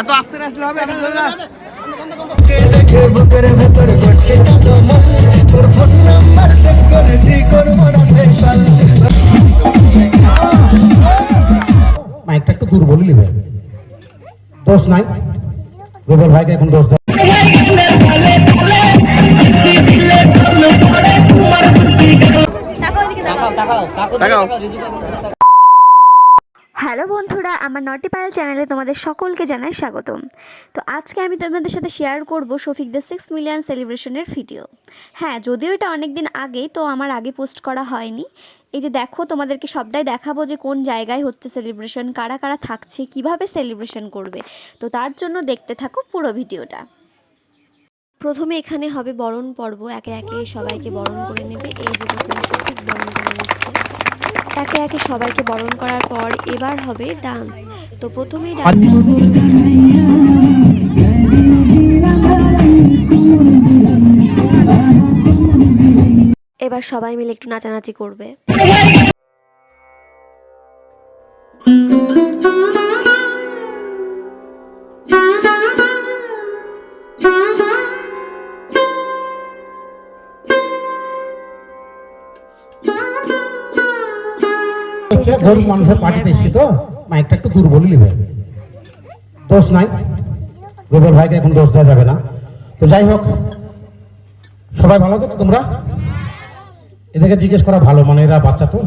এত আস্তে আসলে হবে এখন না। দেখে বুকের ভেতর করছে তোর ফোন নাম্বার সেভ করেছি করব না মাইকটা একটু দূর বলে নেবে দোষ নাই গোবর ভাইকে এখন দোষ দাও দেখাও হ্যালো বন্ধুরা, আমার নটি পায়েল চ্যানেলে তোমাদের সকলকে জানাই স্বাগতম। তো আজকে আমি তোমাদের সাথে শেয়ার করব শফিকদের সিক্স মিলিয়ন সেলিব্রেশনের ভিডিও হ্যাঁ যদিও এটা অনেক দিন আগেই, তো আমার আগে পোস্ট করা হয়নি। এই যে দেখো, তোমাদেরকে সবটাই দেখাবো যে কোন জায়গায় হচ্ছে সেলিব্রেশন কারা কারা থাকছে, কীভাবে সেলিব্রেশন করবে। তো তার জন্য দেখতে থাকো পুরো ভিডিওটা। প্রথমে এখানে হবে বরণ পর্ব। একে একে সবাইকে বরণ করে নেবে। এই যে প্রথমে সঠিক বরণ করে নিচ্ছে। একে একে সবাইকে বরণ করার পর এবার হবে ডান্স। তো প্রথমেই ডান্স এবার সবাই মিলে একটু নাচানাচি করবে। গরিব মানুষের পার্টিতে এসছি তো। মাইকটা একটু নেবে। দোষ নাই। গোবর ভাইকে এখন দোষ দেওয়া যাবে না। তো যাই হোক সবাই ভালো তো তোমরা? এদেরকে জিজ্ঞেস করা ভালো মানে এরা বাচ্চা তো।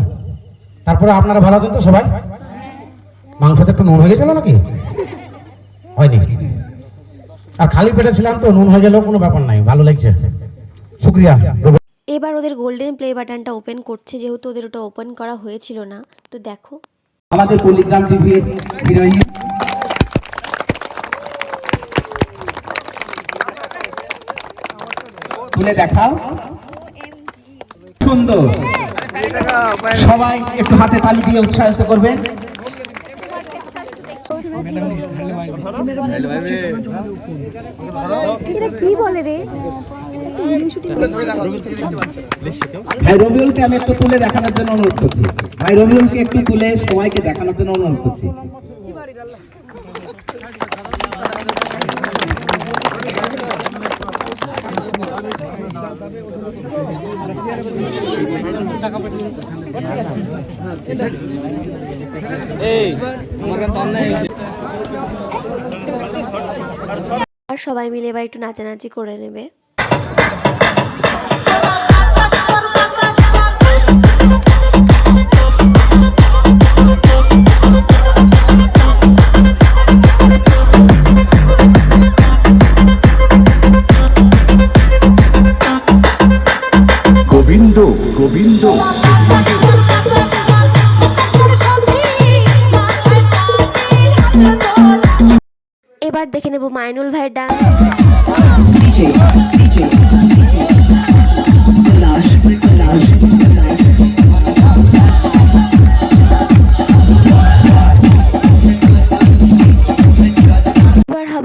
তারপরে আপনারা ভালো আছেন তো সবাই? মাংসতে একটু নুন হয়ে গেছিল নাকি? হয়নি। আর খালি পেটে ছিলাম তো নুন হয়ে গেলেও কোনো ব্যাপার নাই। ভালো লাগছে। শুক্রিয়া। এবার ওদের গোল্ডেন প্লে বাটনটা ওপেন করছে যেহেতু ওদের ওটা ওপেন করা হয়েছিল না তো দেখো। আমাদের পল্লিগ্রাম টিভির হিরোইন তুলে দেখাও। সুন্দর। সবাই একটু হাতে তালি দিয়ে উৎসাহিত করবেন। কি বলে রে? ভাই রবিউলকে আমি একটু তুলে দেখানোর জন্য অনুরোধ করছি। ভাই রবিউলকে একটু তুলে সবাইকে দেখানোর জন্য অনুরোধ করছি। আর সবাই মিলে এবার একটু নাচানাচি করে নেবে। গোবিন্দ গোবিন্দ। এবার দেখে নেব মাইনুল ভাইয়ের ডান্স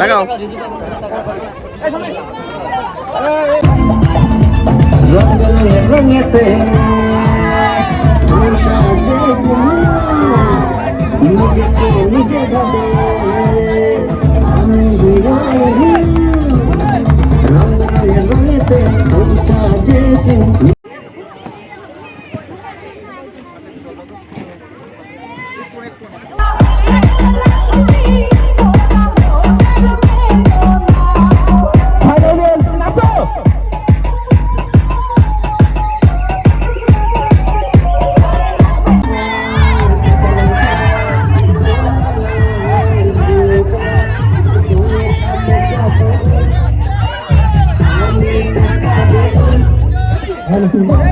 দেখাও রঙে রঙেতে নিজেকে নিজে ভাবে Thank.